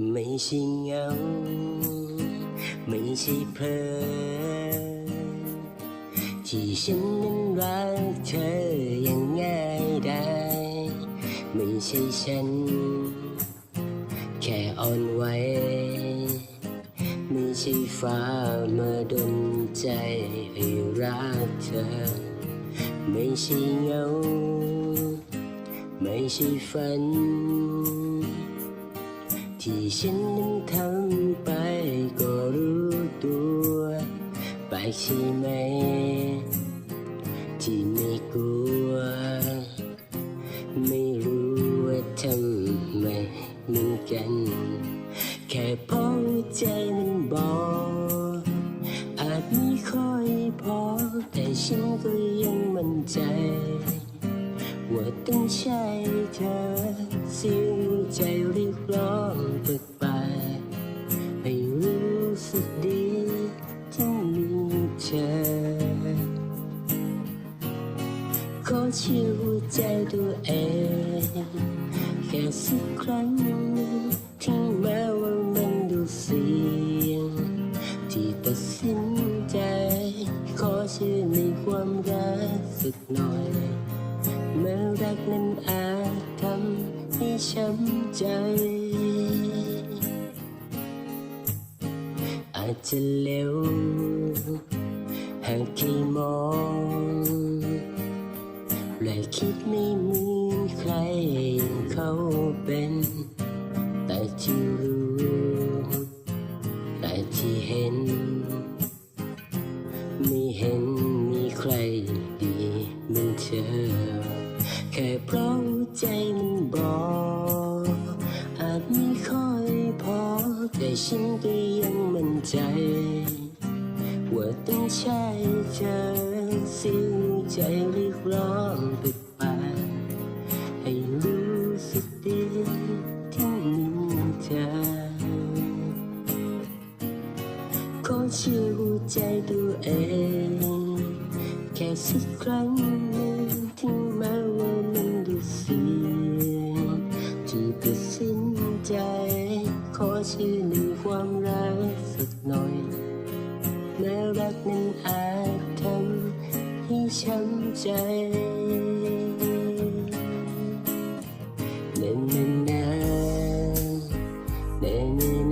ไม่ใช่เหงา ไม่ใช่เพลอที่ฉันนั้นรักเธออย่างง่ายได้ ไม่ใช่ฉัน แค่อ่อนไหวไม่ใช่ฟ้ามาดนใจให้รักเธอ ไม่ใช่เหงา ไม่ใช่ฝัน ที่ฉันนั้นทำไปก็รู้ตัวไปใช่ไหม ที่ไม่กลัว ไม่รู้ว่าทำไมเหมือนกัน แค่เพราะใจมันบอกอาจไม่ค่อยพอ แต่ฉันก็ยังมั่นใจ ว่าต้องใช่เธอเสียงใจเรียกร้องแปลกๆให้รู้สึกดีที่มีเธอขอเชื่อหัวใจตัวเองแค่สักครั้งหนึ่งถึงแม้ว่ามันดูเสี่ยงที่ตัดสินใจ ขอเชื่อในความรักสักหน่อย ให้ช้ำใจ อาจจะเร็วหากแค่มองและคิดไม่เหมือนใครเขาเป็น แต่ที่รู้ แต่ที่เห็น ไม่เห็นมีใครดีเหมือนเธอ แต่ฉันก็ยังมั่นใจ ว่าต้องใช่เธอสิ่งใจเรียกร้องไปไปให้รู้สึกดีที่มีเธอขอเชื่อหัวใจตัวเอง แค่สักครั้งหนึ่งถึงแม้ว่ามันดูเสียที่ตัดสินใจ อชื่อในความรักสักหน่อยแม้รักนั้นอาจทำให้ช้ำใจเน่เน่เน่เน่เน่เน่น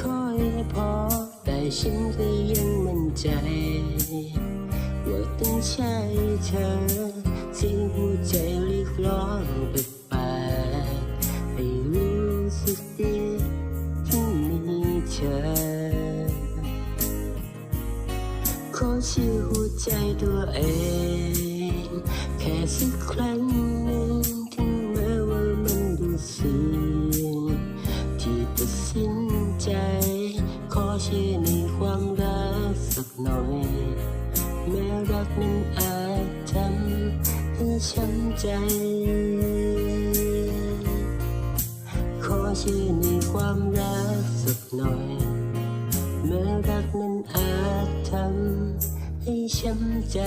ค่อยพอ แต่ฉันก็ยังมั่นใจว่าต้องใช่เธอสิ่หัวใจเรียกร้องไปไปให้รู้สึกดีที่มีเธอ ขอเชื่อหัวใจตัวเอง แค่สักครั้ง ในความรักสักหน่อย แม้รักนั้นอาจทำให้ช้ำใจ ขอเชื่อในความรักสักหน่อยเมื่รักนั้นอาจทำให้ช้ำใจ